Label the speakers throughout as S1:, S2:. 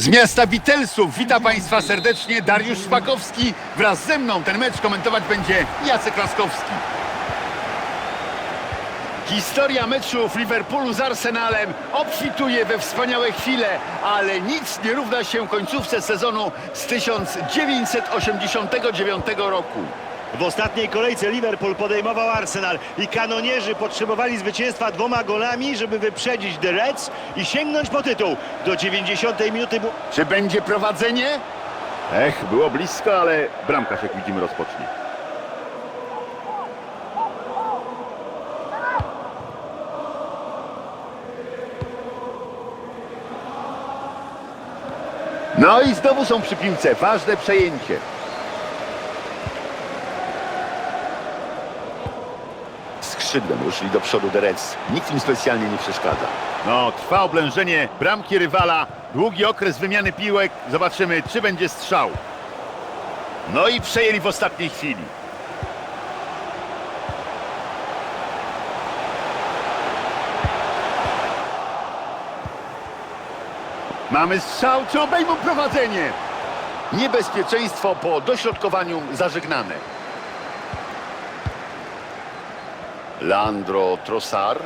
S1: Z miasta Witelsów wita Państwa serdecznie Dariusz Szpakowski. Wraz ze mną ten mecz komentować będzie Jacek Laskowski. Historia meczów Liverpoolu z Arsenalem obfituje we wspaniałe chwile, ale nic nie równa się końcówce sezonu z 1989 roku.
S2: W ostatniej kolejce Liverpool podejmował Arsenal i kanonierzy potrzebowali zwycięstwa dwoma golami, żeby wyprzedzić The Reds i sięgnąć po tytuł. Do 90 minuty
S1: Czy będzie prowadzenie? Ech, było blisko, ale bramkarz, jak widzimy, rozpocznie. No i znowu są przy piłce. Ważne przejęcie. Skrzydłem ruszyli do przodu The Reds. Nikt im specjalnie nie przeszkadza. No, trwa oblężenie bramki rywala. Długi okres wymiany piłek. Zobaczymy, czy będzie strzał. No i przejęli w ostatniej chwili. Mamy strzał, czy obejmą prowadzenie? Niebezpieczeństwo po dośrodkowaniu zażegnane. Leandro Trossard.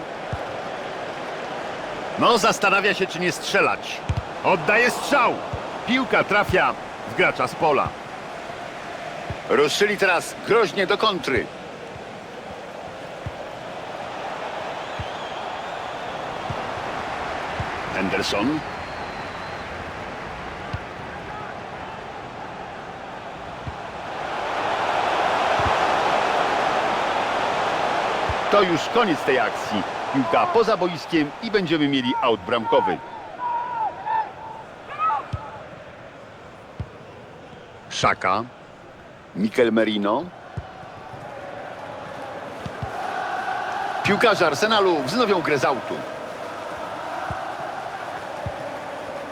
S1: No, zastanawia się, czy nie strzelać. Oddaje strzał. Piłka trafia w gracza z pola. Ruszyli teraz groźnie do kontry. Henderson. To już koniec tej akcji. Piłka poza boiskiem i będziemy mieli aut bramkowy. Szaka. Mikel Merino. Piłkarze Arsenalu wznowią grę z autu.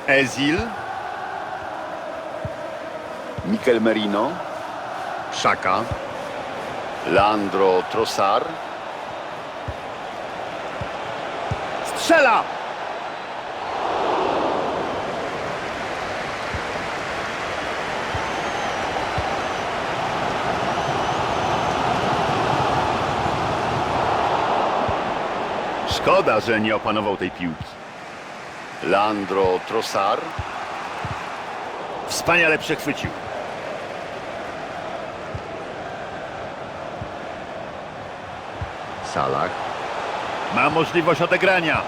S1: Ezil. Mikel Merino. Szaka. Leandro Trossard. Strzela! Szkoda, że nie opanował tej piłki. Leandro Trossard. Wspaniale przechwycił. Salah. Ma możliwość odegrania.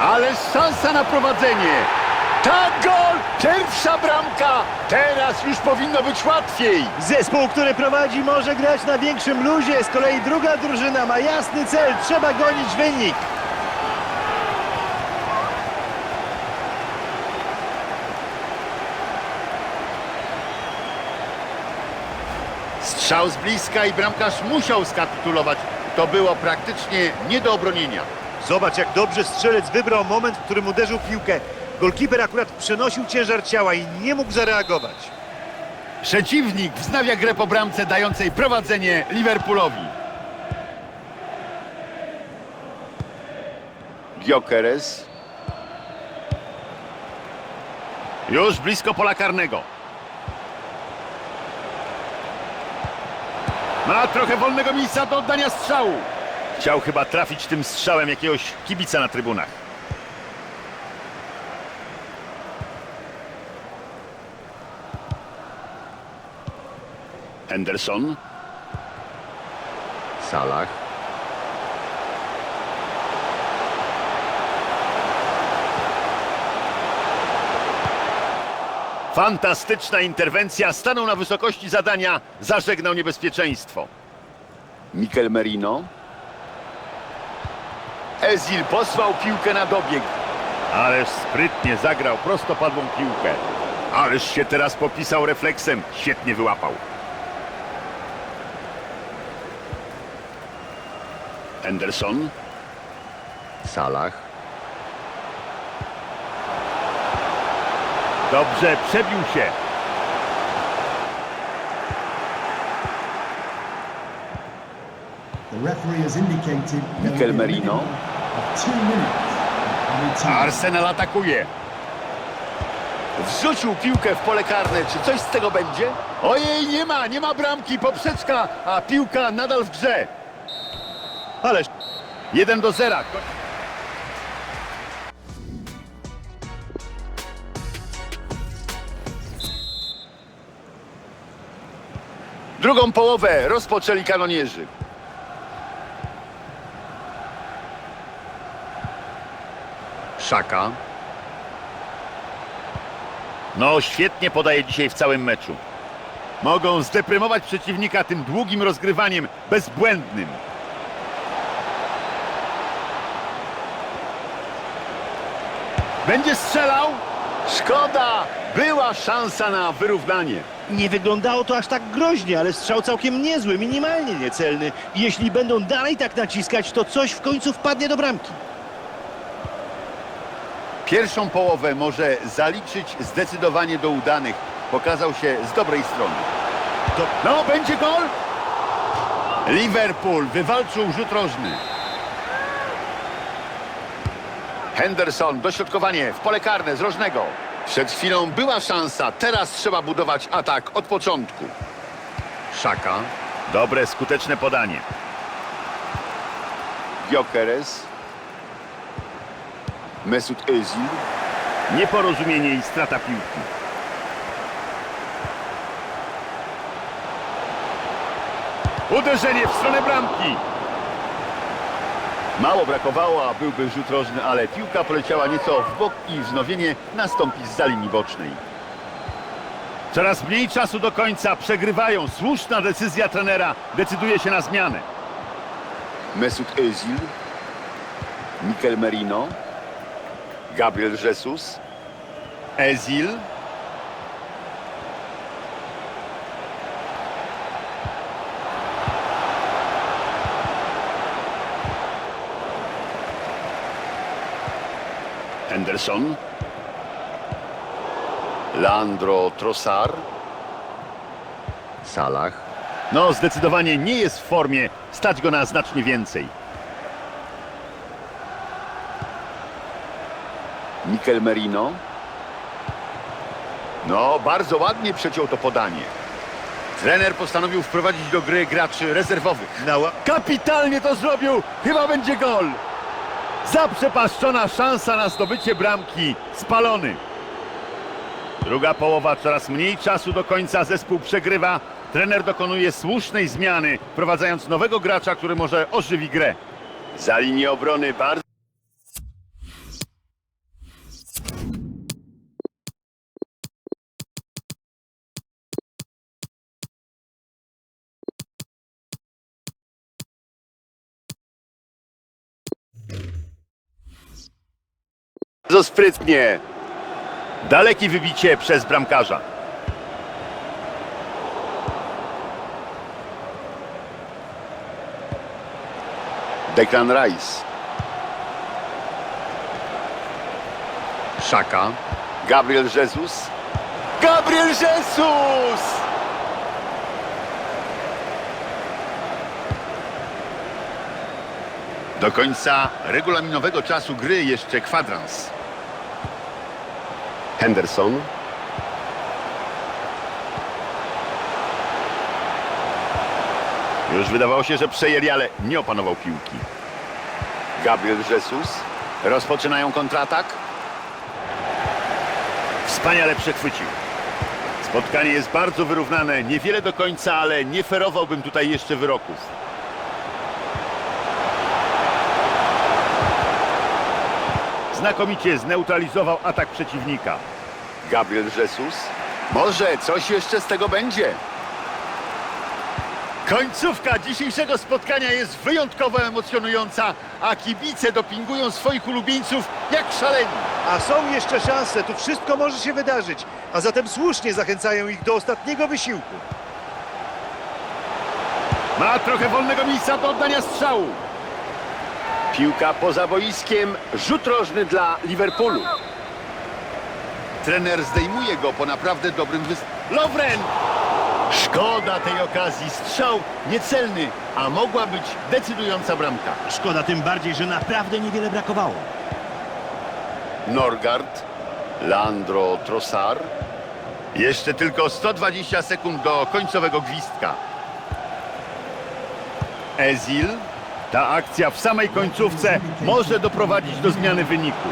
S1: Ale szansa na prowadzenie. Tak, gol! Pierwsza bramka! Teraz już powinno być łatwiej.
S2: Zespół, który prowadzi może grać na większym luzie, z kolei druga drużyna ma jasny cel, trzeba gonić wynik.
S1: Strzał z bliska i bramkarz musiał skapitulować. To było praktycznie nie do obronienia.
S2: Zobacz, jak dobrze strzelec wybrał moment, w którym uderzył piłkę. Golkiper akurat przenosił ciężar ciała i nie mógł zareagować.
S1: Przeciwnik wznawia grę po bramce dającej prowadzenie Liverpoolowi. Gyökeres. Już blisko pola karnego. Ma trochę wolnego miejsca do oddania strzału. Chciał chyba trafić tym strzałem jakiegoś kibica na trybunach. Henderson. Salah. Fantastyczna interwencja. Stanął na wysokości zadania. Zażegnał niebezpieczeństwo. Mikel Merino. Ezil posłał piłkę na dobieg. Ależ sprytnie zagrał prostopadłą piłkę. Ależ się teraz popisał refleksem. Świetnie wyłapał. Henderson. Salah. Dobrze, przebił się.
S3: The referee has indicated there
S1: Mikel Merino. Arsenal atakuje. Wrzucił piłkę w pole karne. Czy coś z tego będzie? Ojej, nie ma, nie ma bramki, poprzeczka, a piłka nadal w grze.
S2: Ależ
S1: 1 do 0. Drugą połowę rozpoczęli kanonierzy. Szaka. No, świetnie podaje dzisiaj w całym meczu. Mogą zdeprymować przeciwnika tym długim rozgrywaniem, bezbłędnym. Będzie strzelał? Szkoda! Była szansa na wyrównanie.
S2: Nie wyglądało to aż tak groźnie, ale strzał całkiem niezły, minimalnie niecelny. I Jeśli będą dalej tak naciskać, to coś w końcu wpadnie do bramki.
S1: Pierwszą połowę może zaliczyć zdecydowanie do udanych. Pokazał się z dobrej strony.
S2: To
S1: No, będzie gol! Liverpool wywalczył rzut rożny. Henderson, dośrodkowanie w pole karne z rożnego. Przed chwilą była szansa, teraz trzeba budować atak od początku. Szaka. Dobre, skuteczne podanie. Gyökeres. Mesut Özil. Nieporozumienie i strata piłki. Uderzenie w stronę bramki. Mało brakowało, a byłby rzut rożny, ale piłka poleciała nieco w bok i wznowienie nastąpi z linii bocznej. Coraz mniej czasu do końca, przegrywają. Słuszna decyzja trenera decyduje się na zmianę. Mesut Özil, Mikel Merino, Gabriel Jesus, Ezil, Henderson, Leandro Trossard, Salah. No, zdecydowanie nie jest w formie, stać go na znacznie więcej. Mikel Merino. No, bardzo ładnie przeciął to podanie. Trener postanowił wprowadzić do gry graczy rezerwowych.
S2: ła-
S1: Kapitalnie to zrobił! Chyba będzie gol! Zaprzepaszczona szansa na zdobycie bramki. Spalony. Druga połowa, coraz mniej czasu do końca. Zespół przegrywa. Trener dokonuje słusznej zmiany, wprowadzając nowego gracza, który może ożywi grę. Za linię obrony bardzo... Bardzo sprytnie. Dalekie wybicie przez bramkarza. Declan Rice. Szaka. Gabriel Jesus. Gabriel Jesus! Do końca regulaminowego czasu gry jeszcze kwadrans. Henderson. Już wydawało się, że przejęli, ale nie opanował piłki. Gabriel Jesus. Rozpoczynają kontratak. Wspaniale przechwycił. Spotkanie jest bardzo wyrównane. Niewiele do końca, ale nie ferowałbym tutaj jeszcze wyroków. Znakomicie zneutralizował atak przeciwnika. Gabriel Jesus. Może coś jeszcze z tego będzie. Końcówka dzisiejszego spotkania jest wyjątkowo emocjonująca, a kibice dopingują swoich ulubieńców jak szaleni.
S2: A są jeszcze szanse, tu wszystko może się wydarzyć. A zatem słusznie zachęcają ich do ostatniego wysiłku.
S1: Ma trochę wolnego miejsca do oddania strzału. Piłka poza boiskiem, rzut rożny dla Liverpoolu. Trener zdejmuje go po naprawdę dobrym występie. Lovren! Szkoda tej okazji, strzał niecelny, a mogła być decydująca bramka.
S2: Szkoda tym bardziej, że naprawdę niewiele brakowało.
S1: Norgard, Leandro Trossard. Jeszcze tylko 120 sekund do końcowego gwizdka. Ezil. Ta akcja w samej końcówce może doprowadzić do zmiany wyniku.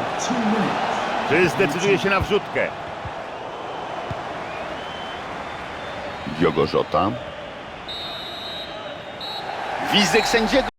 S1: Czy zdecyduje się na wrzutkę? Diogo Jota. Gwizdek sędziego.